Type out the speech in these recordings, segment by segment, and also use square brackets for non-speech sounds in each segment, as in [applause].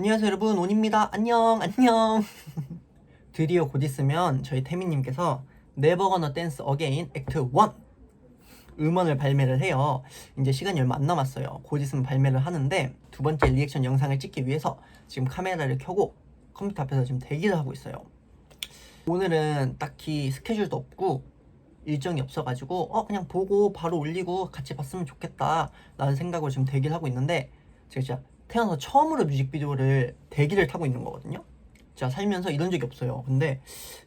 안녕하세요 여러분. 온입니다. 안녕 안녕. [laughs] 드디어 곧 있으면 저희 태민님께서 네버 거너 댄스 어게인 액트 1 음원을 발매를 해요. 이제 시간이 얼마 안 남았어요. 곧 있으면 발매를 하는데 두 번째 리액션 영상을 찍기 위해서 지금 카메라를 켜고 컴퓨터 앞에서 지금 대기를 하고 있어요. 오늘은 딱히 스케줄도 없고 일정이 없어가지고 어 그냥 보고 바로 올리고 같이 봤으면 좋겠다 라는 생각으로 지금 대기를 하고 있는데 제가 진짜 태어나서 처음으로 뮤직비디오를 대기를 타고 있는 거거든요 제가 살면서 이런 적이 없어요 근데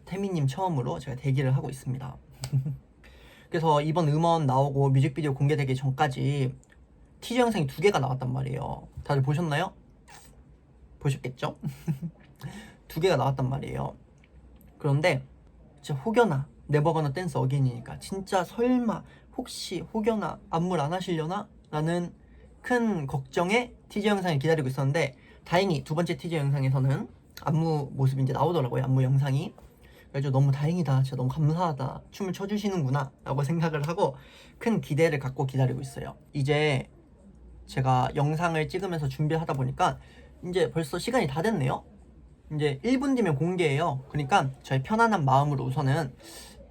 태민님 처음으로 제가 대기를 하고 있습니다 [laughs] 그래서 이번 음원 나오고 뮤직비디오 공개되기 전까지 티저 영상이 두 개가 나왔단 말이에요 다들 보셨나요? 보셨겠죠? [laughs] 두 개가 나왔단 말이에요 그런데 진짜 혹여나 네버거나 댄스 어게인이니까 진짜 설마 혹시 혹여나 안물 안 하시려나? 라는 큰 걱정에 티저 영상을 기다리고 있었는데 다행히 두 번째 티저 영상에서는 안무 모습이 이제 나오더라고요 안무 영상이. 그래서 너무 다행이다. 진짜 너무 감사하다. 춤을 춰주시는구나. 라고 [laughs] 생각을 하고 큰 기대를 갖고 기다리고 있어요. 이제 제가 영상을 찍으면서 준비를 하다 보니까 이제 벌써 시간이 다 됐네요. 이제 1분 뒤면 공개해요. 그러니까 저희 편안한 마음으로 우선은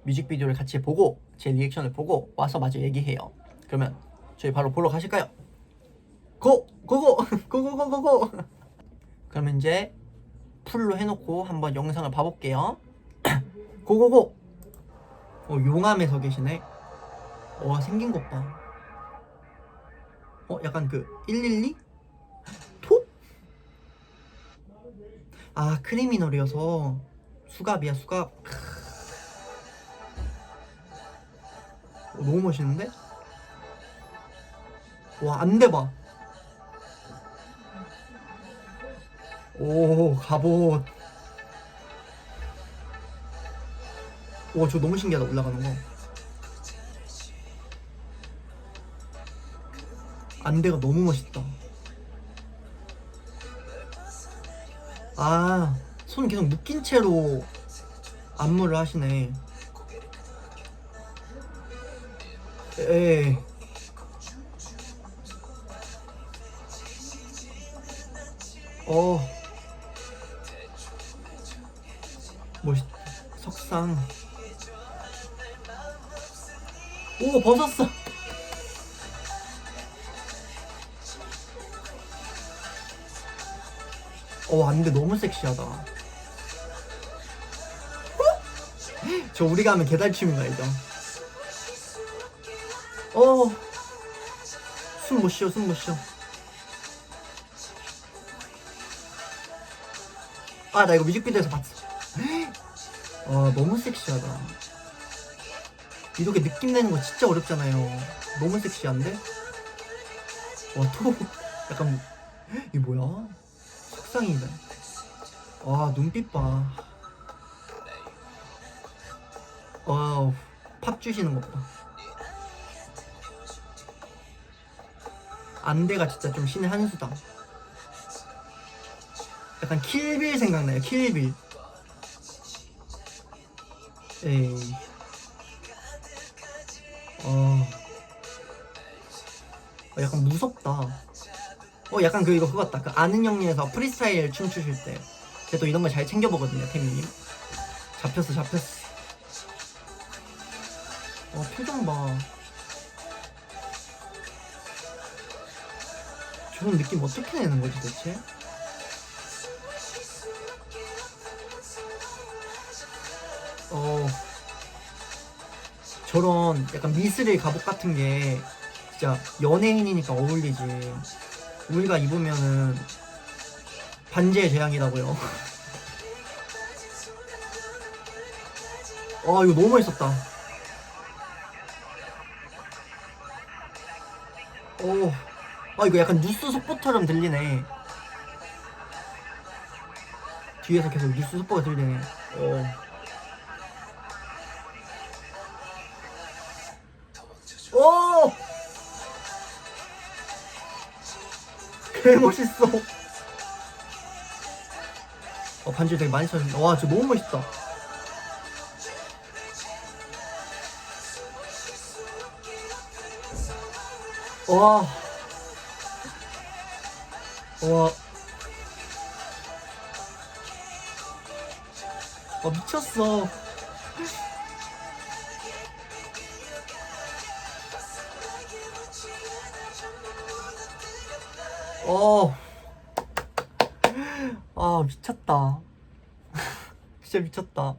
뮤직비디오를 같이 보고 제 리액션을 보고 와서 마저 얘기해요. 그러면 저희 바로 보러 가실까요? 고! 고고! 고고고고고! [laughs] 그러면 이제 풀로 해놓고 한번 영상을 봐볼게요 [clears throat] 고고고! 어 용암에 서 계시네 와 생긴 것 봐 어 약간 그 112? 톱? 아 크리미널이어서 수갑이야 수갑 어, 너무 멋있는데? 와 안 돼 봐. 오 갑옷. 와 저 너무 신기하다 올라가는 거. 안대가 너무 멋있다. 아, 손 계속 묶인 채로 안무를 하시네. 에이. 어. 멋있, 석상. 오, 벗었어. 어, 안 돼. 너무 섹시하다. 어? [gasps] 저 우리가 하면 개달춤인 거 알죠? 어. 숨 못 쉬어, 숨 못 쉬어. 아, 나 이거 뮤직비디오에서 봤어. 아, 너무 섹시하다. 이렇게 느낌 내는 거 진짜 어렵잖아요. 너무 섹시한데? 와, 토. [laughs] 약간, 이 뭐야? 석상이다. 와, 눈빛 봐. 와우, 팝 주시는 것 봐. 안대가 진짜 좀 신의 한 수다. 약간 킬빌 생각나요. 킬빌. 에이. 어. 어, 약간 무섭다. 어, 약간 그 이거 그거 같다. 그 아는 형님에서 프리스타일 춤 추실 때. 제가 또 이런 거 잘 챙겨 보거든요, 태민님. 잡혔어, 잡혔어. 어, 표정 봐. 저런 느낌 어떻게 내는 거지 대체? 어 저런 약간 미스릴 갑옷 같은 게 진짜 연예인이니까 어울리지 우리가 입으면은 반지의 제왕이라고요 [laughs] 아 이거 너무 멋있었다 오, 아 이거 약간 뉴스 속보처럼 들리네. 뒤에서 계속 뉴스 속보가 들리네. 어. 오! 개 멋있어. 어, 반지 되게 많이 찾았네. 와, 저 너무 멋있다. 와. 와. 와, 미쳤어. 어. 아 미쳤다. [laughs] 진짜 미쳤다.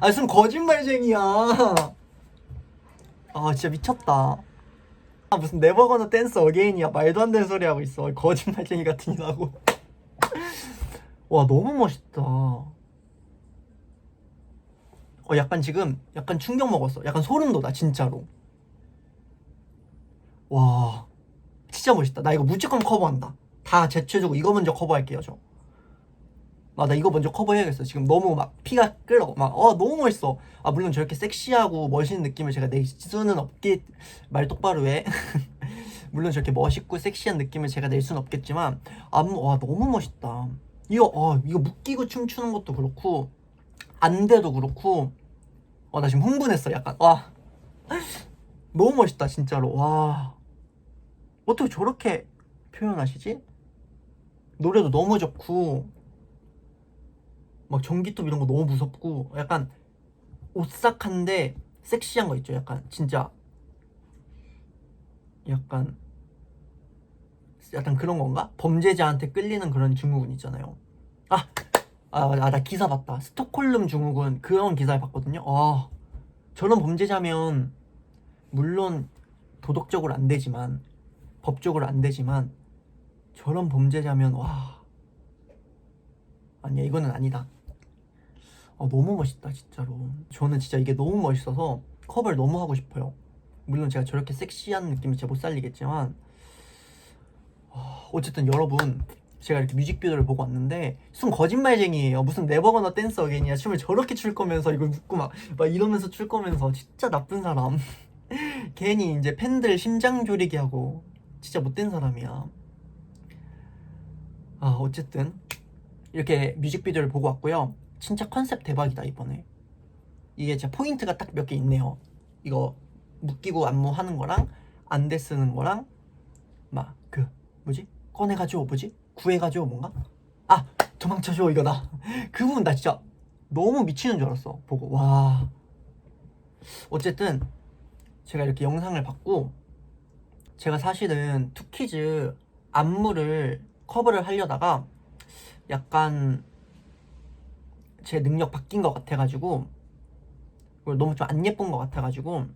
아 무슨 거짓말쟁이야. 아 진짜 미쳤다. 아 무슨 네버거너 댄스 어게인이야. 말도 안 되는 소리 하고 있어. 거짓말쟁이 같은 이라고. [laughs] 와 너무 멋있다. 어 약간 지금 약간 충격 먹었어. 약간 소름 돋아 진짜로. 와 진짜 멋있다 나 이거 무조건 커버한다 다 제쳐주고 이거 먼저 커버할게요 저 아, 나 이거 먼저 커버해야겠어. 지금 너무 막 피가 끓어. 막, 어, 너무 멋있어. 아, 물론 저렇게 섹시하고 멋있는 느낌을 제가 낼 수는 없겠, 말 똑바로 해. [laughs] 물론 저렇게 멋있고 섹시한 느낌을 제가 낼 수는 없겠지만, 안무, 와, 너무 멋있다. 이거, 어, 이거 묶이고 춤추는 것도 그렇고, 안 돼도 그렇고, 어, 나 지금 흥분했어. 약간, 와. [laughs] 너무 멋있다, 진짜로. 와. 어떻게 저렇게 표현하시지? 노래도 너무 좋고, 막 전기톱 이런 거 너무 무섭고 약간 오싹한데 섹시한 거 있죠 약간 진짜 약간 약간 그런 건가? 범죄자한테 끌리는 그런 증후군 있잖아요 아! 아, 아, 나 기사 봤다. 스톡홀름 증후군 그런 기사를 봤거든요. 아, 저런 범죄자면 물론 도덕적으로 안 되지만 법적으로 안 되지만 저런 범죄자면 와 아니야 이거는 아니다. 아, 너무 멋있다 진짜로. 저는 진짜 이게 너무 멋있어서 커버를 너무 하고 싶어요. 물론 제가 저렇게 섹시한 느낌을 진짜 못 살리겠지만 아, 어쨌든 여러분 제가 이렇게 뮤직비디오를 보고 왔는데 순 거짓말쟁이에요. 무슨 네버거너 댄스 어게인이야. 춤을 저렇게 출 거면서 이걸 묶고 막, 막 이러면서 출 거면서 진짜 나쁜 사람. [laughs] 괜히 이제 팬들 심장 졸이게 하고 진짜 못된 사람이야. 아 어쨌든 이렇게 뮤직비디오를 보고 왔고요. 진짜 컨셉 대박이다 이번에. 이게 진짜 포인트가 딱 몇 개 있네요. 이거 묶이고 안무하는 거랑 안대 쓰는 거랑 막 그 뭐지? 꺼내 가지고 뭐지? 구해 가지고 뭔가? 아 도망쳐줘 이거다. [laughs] 그 부분 나 진짜 너무 미치는 줄 알았어 보고. 와. 어쨌든 제가 이렇게 영상을 봤고 제가 사실은 투키즈 안무를 커버를 하려다가 약간 제 능력 바뀐 것 같아가지고 너무 좀 안 예쁜 것 같아가지고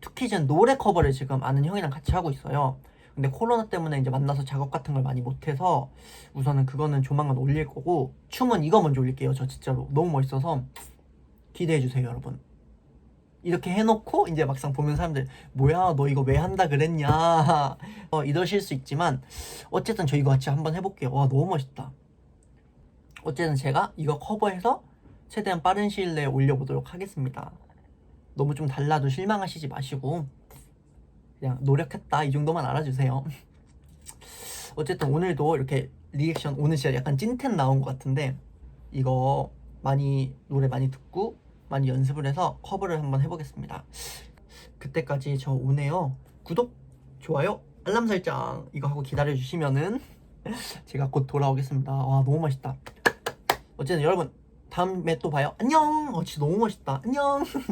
투키즈는 노래 커버를 지금 아는 형이랑 같이 하고 있어요. 근데 코로나 때문에 이제 만나서 작업 같은 걸 많이 못해서 우선은 그거는 조만간 올릴 거고 춤은 이거 먼저 올릴게요. 저 진짜로 너무 멋있어서 기대해 주세요, 여러분. 이렇게 해놓고 이제 막상 보면 사람들 뭐야 너 이거 왜 한다 그랬냐 [laughs] 어, 이러실 수 있지만 어쨌든 저 이거 같이 한번 해볼게요. 와 너무 멋있다. 어쨌든 제가 이거 커버해서 최대한 빠른 시일 내에 올려보도록 하겠습니다. 너무 좀 달라도 실망하시지 마시고 그냥 노력했다 이 정도만 알아주세요. [laughs] 어쨌든 오늘도 이렇게 리액션 오늘 진짜 약간 찐텐 나온 것 같은데 이거 많이 노래 많이 듣고 많이 연습을 해서 커버를 한번 해보겠습니다. 그때까지 저 오네요. 구독, 좋아요, 알람 설정 이거 하고 기다려주시면은 제가 곧 돌아오겠습니다. 와 너무 맛있다. 어쨌든 여러분 다음에 또 봐요. 안녕. 어 진짜 너무 멋있다. 안녕. [laughs]